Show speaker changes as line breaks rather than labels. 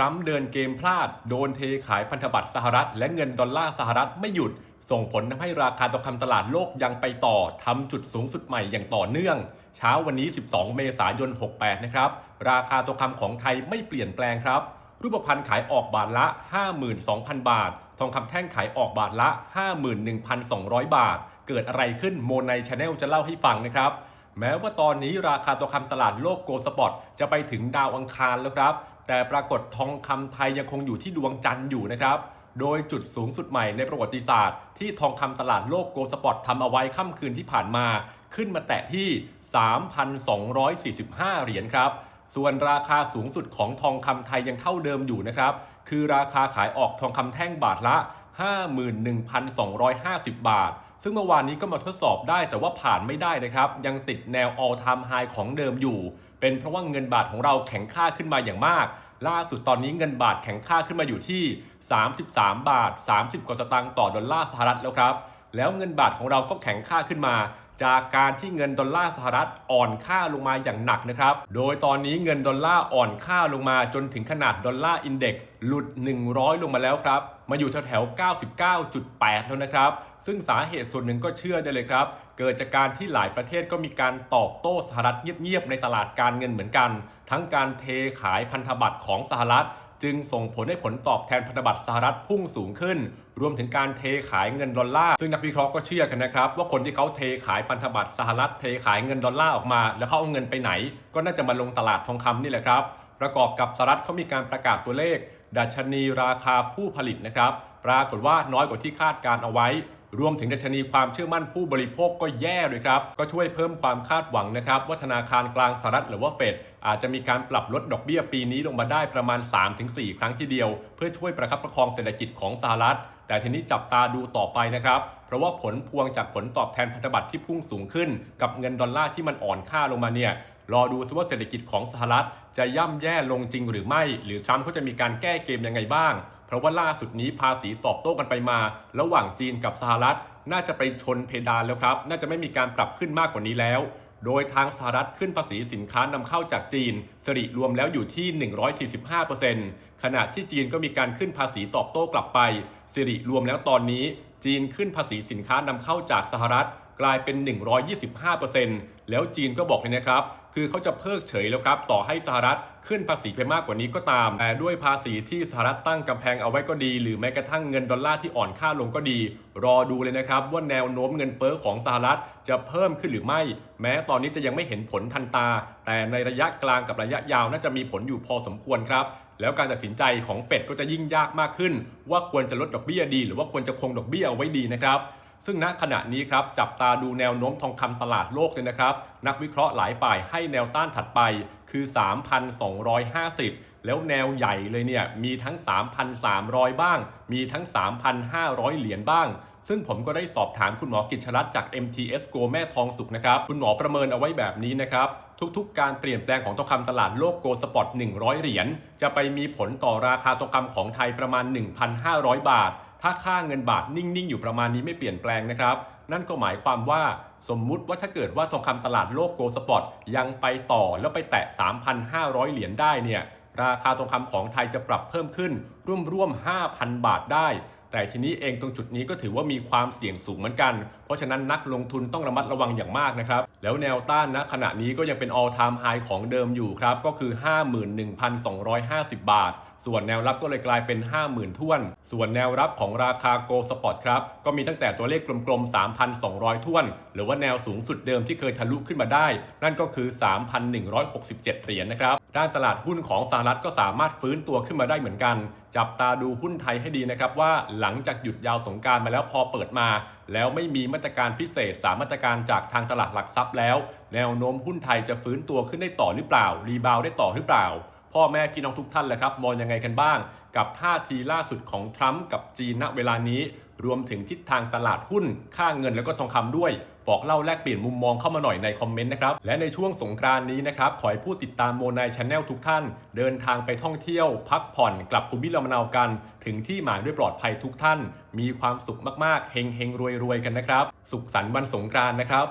รัมป์เดินเกมพลาด โดนเทขายพันธบัตรสหรัฐ และเงินดอลลาร์สหรัฐไม่หยุด ส่งผลทำให้ราคาทองคำตลาดโลกยังไปต่อทำจุดสูงสุดใหม่อย่างต่อเนื่อง เช้าวันนี้ 12 เมษายน 68 นะครับ ราคาทองคำของไทยไม่เปลี่ยนแปลงครับ รูปพรรณขายออกบาทละ 52,000 บาท ทองคำแท่งขายออกบาทละ 51,200 บาท เกิดอะไรขึ้นโมไนชาแนลจะเล่าให้ฟังนะครับ แม้ว่าตอนนี้ราคาทองคำตลาดโลกโกลสปอตจะไปถึงดาวอังคารแล้วครับ แต่ปรากฏทองคำไทยยังคงอยู่ที่ดวงจันทร์อยู่นะครับโดยจุดสูงสุดใหม่ในประวัติศาสตร์ที่ทองคำตลาดโลกโกลสปอตทำเอาไว้ค่ำคืนที่ผ่านมา ขึ้นมาแตะที่ 3,245 เหรียญครับ ส่วนราคาสูงสุดของทองคำไทยยังเท่าเดิมอยู่นะครับ คือราคาขายออกทองคำแท่งบาทละ 51,250 บาท ซึ่งเมื่อวานนี้ก็มาทดสอบได้แต่ว่าผ่านไม่ได้นะครับ ยังติดแนว all time high ของเดิมอยู่ เป็นเพราะว่าเงินบาทของเราแข็งค่าขึ้นมาอย่างมาก ล่าสุดตอนนี้เงินบาทแข็งค่าขึ้นมาอยู่ที่ 33 บาท 30 กว่าสตางค์ต่อดอลลาร์สหรัฐแล้วครับ แล้วเงินบาทของเราก็แข็งค่าขึ้นมา จากการที่เงินดอลลาร์สหรัฐอ่อนค่าลงมาอย่างหนักนะครับ โดยตอนนี้เงินดอลลาร์อ่อนค่าลงมาจนถึงขนาดดอลลาร์อินเด็กซ์หลุด 100 ลงมาแล้วครับ มาอยู่แถวๆ99.8 แล้วนะครับ ซึ่งสาเหตุส่วนหนึ่งก็เชื่อได้เลยครับ เกิดจากการที่หลายประเทศก็มีการตอบโต้สหรัฐเงียบๆในตลาดการเงินเหมือนกัน ทั้งการเทขายพันธบัตรของสหรัฐ จึงส่งผลให้ผลตอบแทนพันธบัตรสหรัฐพุ่งสูงขึ้น รวมถึงการเทขายเงินดอลลาร์ ซึ่งนักวิเคราะห์ก็เชื่อกันนะครับ ว่าคนที่เขาเทขายพันธบัตรสหรัฐเทขายเงินดอลลาร์ออกมา แล้วเขาเอาเงินไปไหน ก็น่าจะมาลงตลาดทองคำนี่แหละครับ ประกอบกับสหรัฐเขามีการประกาศตัวเลข ดัชนีราคาผู้ผลิตนะครับ ปรากฏว่าน้อยกว่าที่คาดการเอาไว้ รวมถึงดัชนีความเชื่อมั่นผู้บริโภคก็แย่ด้วยครับ ก็ช่วยเพิ่มความคาดหวังนะครับว่าธนาคารกลางสหรัฐหรือว่าเฟดอาจจะมีการปรับลดดอกเบี้ยปีนี้ลงมาได้ประมาณ 3-4 ครั้งทีเดียว เพื่อช่วยประคับประคองเศรษฐกิจของสหรัฐ แต่ทีนี้จับตาดูต่อไปนะครับเพราะว่าผลพวงจากผลตอบแทนพันธบัตรที่พุ่งสูงขึ้น กับเงินดอลลาร์ที่มันอ่อนค่าลงมาเนี่ย รอดูซิว่าเศรษฐกิจของสหรัฐ จะย่ำแย่ลงจริงหรือไม่ หรือทรัมป์เขาจะมีการแก้เกมยังไงบ้าง เพราะว่าล่าสุดนี้ภาษีตอบโต้กันไปมา ระหว่างจีนกับสหรัฐ น่าจะไปชนเพดานแล้วครับ น่าจะไม่มีการปรับขึ้นมากกว่านี้แล้ว โดยทางสหรัฐขึ้นภาษีสินค้านำเข้าจากจีนสริรวมแล้วอยู่ที่ 145%ขณะที่จีนก็มีการขึ้นภาษีตอบโต้กลับไปสิริรวมแล้วตอนนี้ จีนขึ้นภาษีสินค้านำเข้าจากสหรัฐกลายเป็น 125%แล้วจีนก็บอกเลยนะครับ คือเขาจะเพิกเฉยแล้วครับ ต่อให้สหรัฐ ขึ้นภาษีไปมากกว่านี้ก็ตาม แต่ด้วยภาษีที่สหรัฐตั้งกำแพงเอาไว้ก็ดี หรือแม้กระทั่งเงินดอลลาร์ที่อ่อนค่าลงก็ดี รอดูเลยนะครับว่าแนวโน้มเงินเฟ้อของสหรัฐจะเพิ่มขึ้นหรือไม่ แม้ตอนนี้จะยังไม่เห็นผลทันตา แต่ในระยะกลางกับระยะยาวน่าจะมีผลอยู่พอสมควรครับแล้วการตัดสินใจของเฟดก็จะยิ่งยากมากขึ้น ว่าควรจะลดดอกเบี้ยดี หรือว่าควรจะคงดอกเบี้ยเอาไว้ดีนะครับ ซึ่งณขณะนี้ครับจับตาดูแนวโน้มทองคำตลาดโลกเลยนะครับ นักวิเคราะห์หลายฝ่ายให้แนวต้านถัดไปคือ 3,250 แล้วแนวใหญ่เลยเนี่ยมีทั้ง 3,300 บ้าง มีทั้ง 3,500 เหรียญบ้าง ซึ่งผมก็ได้สอบถามคุณหมอกิจชรัตน์จาก MTS Go แม่ทองสุขนะครับ คุณหมอประเมินเอาไว้แบบนี้นะครับ ทุกๆ การเปลี่ยนแปลงของทองคำตลาดโลกโกลสปอต 100 เหรียญ จะไปมีผลต่อราคาทองคำของไทยประมาณ 1,500 บาท ถ้าค่าเงินบาทนิ่ง ๆ อยู่ประมาณนี้ไม่เปลี่ยนแปลงนะครับ นั่นก็หมายความว่าสมมุติว่าถ้าเกิดว่าทองคำตลาดโลกโกลสปอตยังไปต่อแล้วไปแตะ 3,500 เหรียญได้เนี่ยราคาทองคำของไทยจะปรับเพิ่มขึ้นร่วมๆ5,000 บาทได้ แต่ทีนี้เองตรงจุดนี้ก็ถือว่ามีความเสี่ยงสูงเหมือนกัน เพราะฉะนั้นนักลงทุนต้องระมัดระวังอย่างมากนะครับ แล้วแนวต้านณขณะนี้ก็ยังเป็น all time high ของเดิมอยู่ครับ ก็คือ 51,250 บาท ส่วนแนวรับก็เลยกลายเป็น 50,000ท้วน ส่วนแนวรับของราคา Go Spot ครับ ก็มีตั้งแต่ตัวเลขกลมๆ 3,200 ท้วน หรือว่าแนวสูงสุดเดิมที่เคยทะลุขึ้นมาได้ นั่นก็คือ 3,167 เหรียญนะครับ ด้านตลาดหุ้นของสหรัฐก็สามารถฟื้นตัวขึ้นมาได้เหมือนกัน จับตาดูหุ้นไทยให้ดีนะครับว่าหลังจากหยุดยาวสงการมาแล้วพอเปิดมา แล้วไม่มีมาตรการพิเศษสามาตรการจากทางตลาดหลักทรัพย์แล้ว แนวโน้มหุ้นไทยจะฟื้นตัวขึ้นได้ต่อหรือเปล่า รีบาวได้ต่อหรือเปล่า พ่อแม่พี่น้องทุกท่านแหละครับ มองยังไงกันบ้าง กับท่าทีล่าสุดของทรัมป์กับจีนณเวลานี้ รวมถึงทิศทางตลาดหุ้น ค่าเงินแล้วก็ทองคำด้วย บอกเล่าแลกเปลี่ยนมุมมองเข้ามาหน่อยในคอมเมนต์นะครับ และในช่วงสงกรานนี้นะครับ ขอให้ผู้ติดตามโมนายชาแนลทุกท่าน เดินทางไปท่องเที่ยว พักผ่อนกลับภูมิลำเนากัน ถึงที่หมายด้วยปลอดภัยทุกท่าน มีความสุขมากๆเฮงเฮงรวยรวยกันนะครับ สุขสันต์วันสงกรานนะครับ